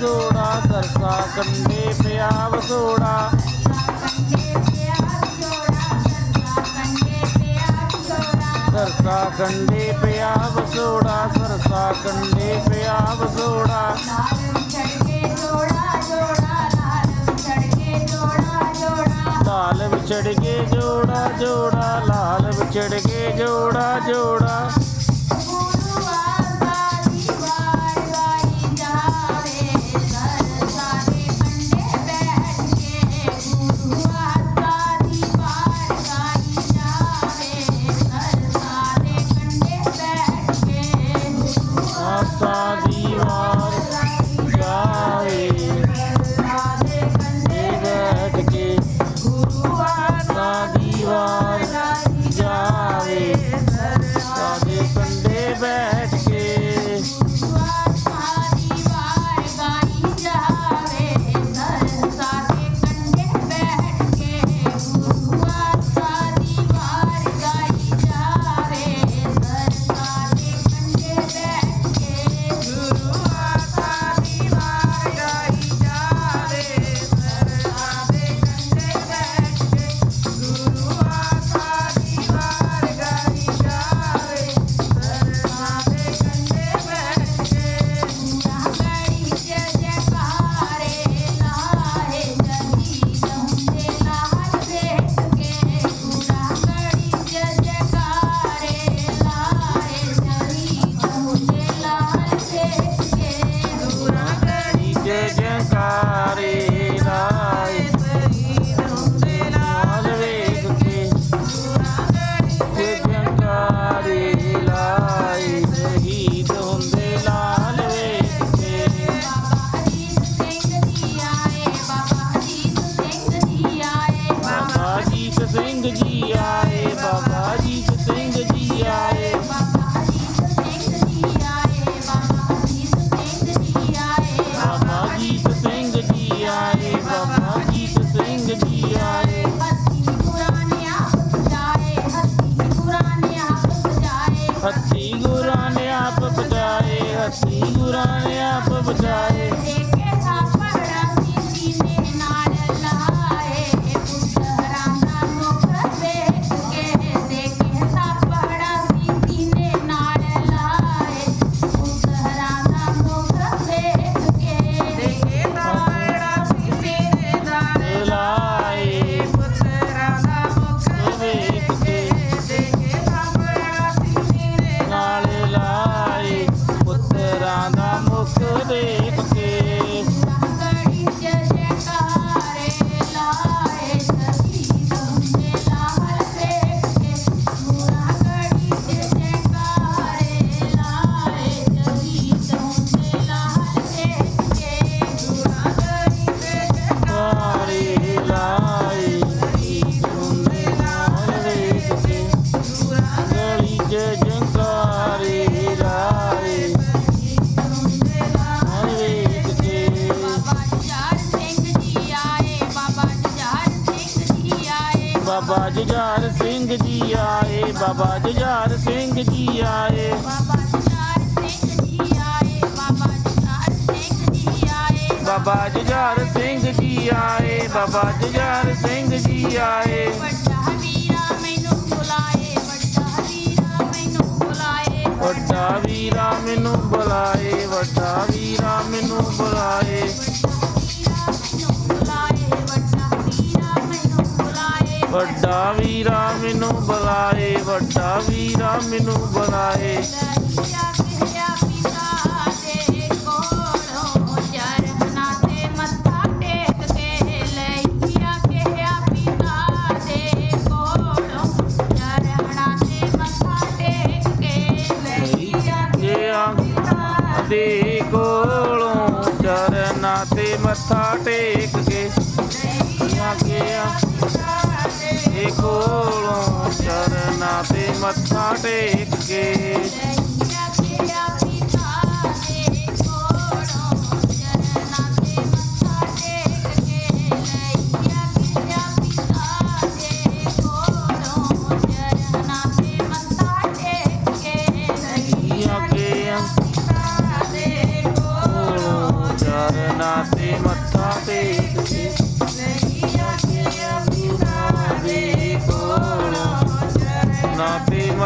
ਸਰਸਾ ਕੰਡੇ ਪਿਆ ਵਸੋੜਾ ਸਰਸਾ ਕੰਡੇ ਪਿਆ ਵਸੋੜਾ ਸਰਸਾ ਕੰਡੇ ਪਿਆ ਵਸੋੜਾ ਸਰਸਾ ਕੰਡੇ ਪਿਆ ਵਸੋੜਾ ਲਾਲ ਵਿਛੜ ਕੇ ਜੋੜਾ ਜੋੜਾ, ਲਾਲ ਵਿਛੜ ਕੇ ਜੋੜਾ ਜੋੜਾ। রে ਜੁਝਾਰ ਸਿੰਘ ਜੀ ਆਏ ਬਾਬਾ ਜੁਝਾਰ ਸਿੰਘ ਜੀ ਆਏ। ਬਾਬਾ ਜੁਝਾਰ ਸਿੰਘ ਜੀ ਆਏ ਬਾਬਾ ਜੁਝਾਰ ਸਿੰਘ ਜੀ ਆਏ। ਵੱਡਾ ਵੀਰਾ ਮੈਨੂੰ ਬੁਲਾਏ ਵੱਡਾ ਵੀਰਾ ਮੈਨੂੰ ਬੁਲਾਏ। ਵੱਡਾ ਵੀਰਾ ਮੈਨੂੰ ਬੁਲਾਏ ਵੱਡਾ ਵੀਰਾ ਮੈਨੂੰ ਬੁਲਾਏ। ਦੇ ਕੋਲੋਂ ਚਰਨਾਂ ਤੇ ਮੱਥਾ ਟੇਕ ਕੇ ਗਿਆ ਦੇ ਕੋਲੋਂ ਚਰਨਾਂ ਤੇ ਮੱਥਾ ਟੇਕ ਕੇ